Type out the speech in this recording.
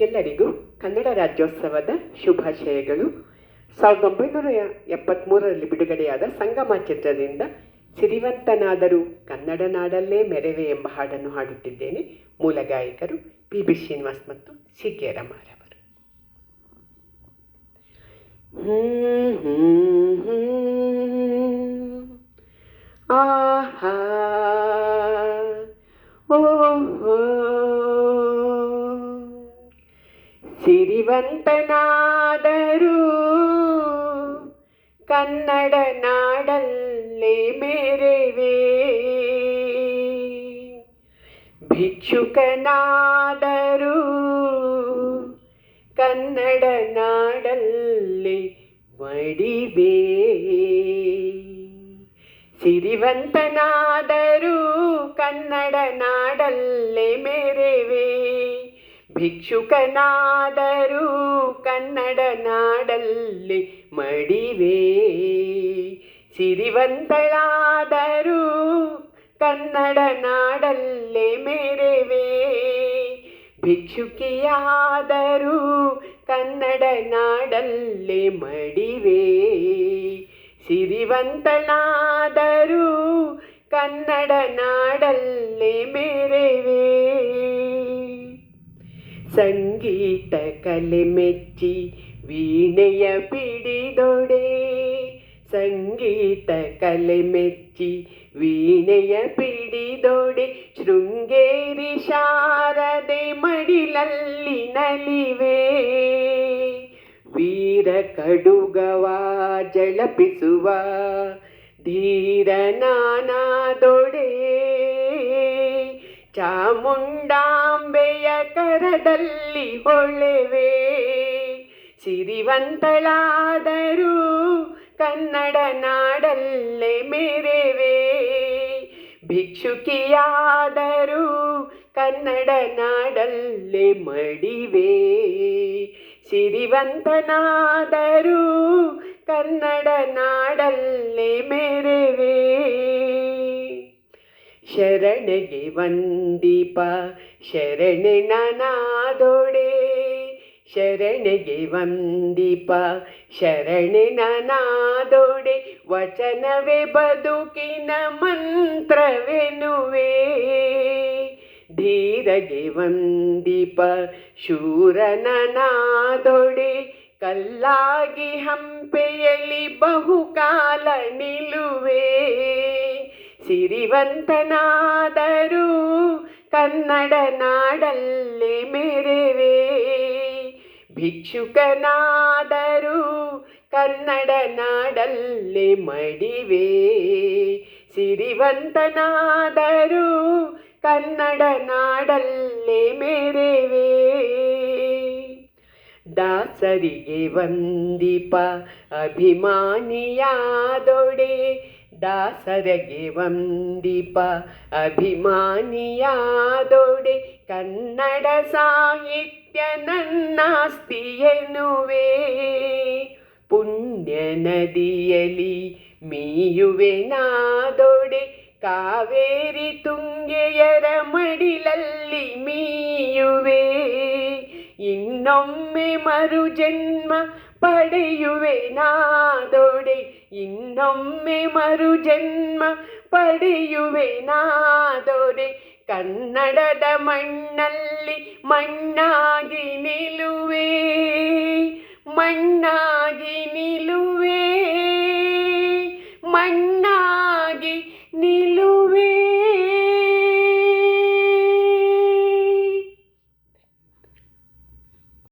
ಎಲ್ಲರಿಗೂ ಕನ್ನಡ ರಾಜ್ಯೋತ್ಸವದ ಶುಭಾಶಯಗಳು. ಸಾವಿರದ ಒಂಬೈನೂರ ಎಪ್ಪತ್ತ್ಮೂರರಲ್ಲಿ ಬಿಡುಗಡೆಯಾದ ಸಂಗಮ ಚಿತ್ರದಿಂದ ಸಿರಿವಂತನಾದರೂ ಕನ್ನಡ ನಾಡಲ್ಲೇ ಮೆರೆವೆ ಎಂಬ ಹಾಡನ್ನು ಹಾಡುತ್ತಿದ್ದೇನೆ ಮೂಲ ಗಾಯಕರು ಪಿ ಬಿ ಶ್ರೀನಿವಾಸ್ ಮತ್ತು ಸಿ ಕೆ ರಮಾರವರು. ಆಹಾ. ಸಿರಿವಂತನಾದರೂ ಕನ್ನಡ ನಾಡಲ್ಲೇ ಮೇರೆವೇ? ಭಿಕ್ಷುಕನಾದರೂ ಕನ್ನಡ ನಾಡಲ್ಲಿ ಮಡಿವೆ? ಸಿರಿವಂತನಾದರೂ ಕನ್ನಡ ನಾಡಲ್ಲೇ ಮೇರೆವೆ? ಭಿಕ್ಷುಕನಾದರೂ ಕನ್ನಡ ನಾಡಲ್ಲಿ ಮಡಿವೆ. ಸಿರಿವಂತಳಾದರೂ ಕನ್ನಡ ನಾಡಲ್ಲೇ ಮೇರೆವೆ. ಭಿಕ್ಷುಕಿಯಾದರೂ ಕನ್ನಡ ನಾಡಲ್ಲೇ ಮಡಿವೆ. ಸಿರಿವಂತಳಾದರೂ ಕನ್ನಡ ನಾಡಲ್ಲೇ ಮೇರೆವೆ ಸಂಗೀತ ಕಲೆ ಮೆಚ್ಚಿ ವೀಣೆಯ ಪಿಡಿದೊಡೆ ಸಂಗೀತ ಕಲೆ ಮೆಚ್ಚಿ ವೀಣೆಯ ಪಿಡಿದೊಡೆ ಶೃಂಗೇರಿ ಶಾರದೆ ಮಡಿಲಲ್ಲಿ ನಲಿವೆ. ವೀರ ಕಡುಗವ ಜಳಪಿಸುವ ಧೀರ ನಾನಾದೊಡೆ ಚಾಮುಂಡಾಂಬೆಯ ಕರದಲ್ಲಿ ಹೊಳೆವೆ. ಸಿರಿವಂತಳಾದರೂ ಕನ್ನಡ ನಾಡಲ್ಲೇ ಮೇರೆವೆ. ಭಿಕ್ಷುಕಿಯಾದರೂ ಕನ್ನಡ ನಾಡಲ್ಲೇ ಮಡಿವೆ. ಸಿರಿವಂತನಾದರೂ ಕನ್ನಡ ನಾಡಲ್ಲೇ ಮೇರೆವೆ. ಶರಣೆಗೆ ವಂದೀಪ. ಶರಣೆ ನನಾದೊಡೆ. ಶರಣೆಗೆ ವಂದೀಪ. ಶರಣೆ ನನಾದೊಡೆ. ವಚನವೇ ಬದುಕಿನ ಮಂತ್ರವೆನುವೆ ಧೀರಗೆ ವಂದೀಪ. ಶೂರನನಾದೊಡೆ ಕಲ್ಲಾಗಿ ಹಂಪೆಯಲ್ಲಿ ಬಹುಕಾಲ ನಿಲುವೆ. ಸಿರಿವಂತನಾದರೂ ಕನ್ನಡ ನಾಡಲ್ಲಿ ಮೆರೆವೆ. ಭಿಕ್ಷುಕನಾದರೂ ಕನ್ನಡ ನಾಡಲ್ಲಿ ಮಡಿವೆ. ಸಿರಿವಂತನಾದರೂ ಕನ್ನಡ ನಾಡಲ್ಲಿ ಮೆರೆವೆ. ದಾಸರಿಗೆ ವಂದಿಪ ಅಭಿಮಾನಿಯಾದೊಡೆ ದಾಸರಿಗೆ ವಂದೀಪ ಅಭಿಮಾನಿಯಾದೊಡೆ ಕನ್ನಡ ಸಾಹಿತ್ಯ ನನ್ನಾಸ್ತಿ ಎನ್ನುವೆ ಪುಣ್ಯ ನದಿಯಲಿ ಮೀಯುವೆ ನಾದೊಡೆ ಕಾವೇರಿ ತುಂಗೆಯರ ಮಡಿಲಲ್ಲಿ ಮೀಯುವೆ നമ്മെ മറുജന്മ പടയുവേ നാഥോടെ ഇന്നമ്മെ മറുജന്മ പടയുവേ നാഥോടെ കന്നടത മണ്ണല്ലി മണ്ണാകി നിലുവേ. മണ്ണാകി നിലുവേ. മണ്ണാകി നില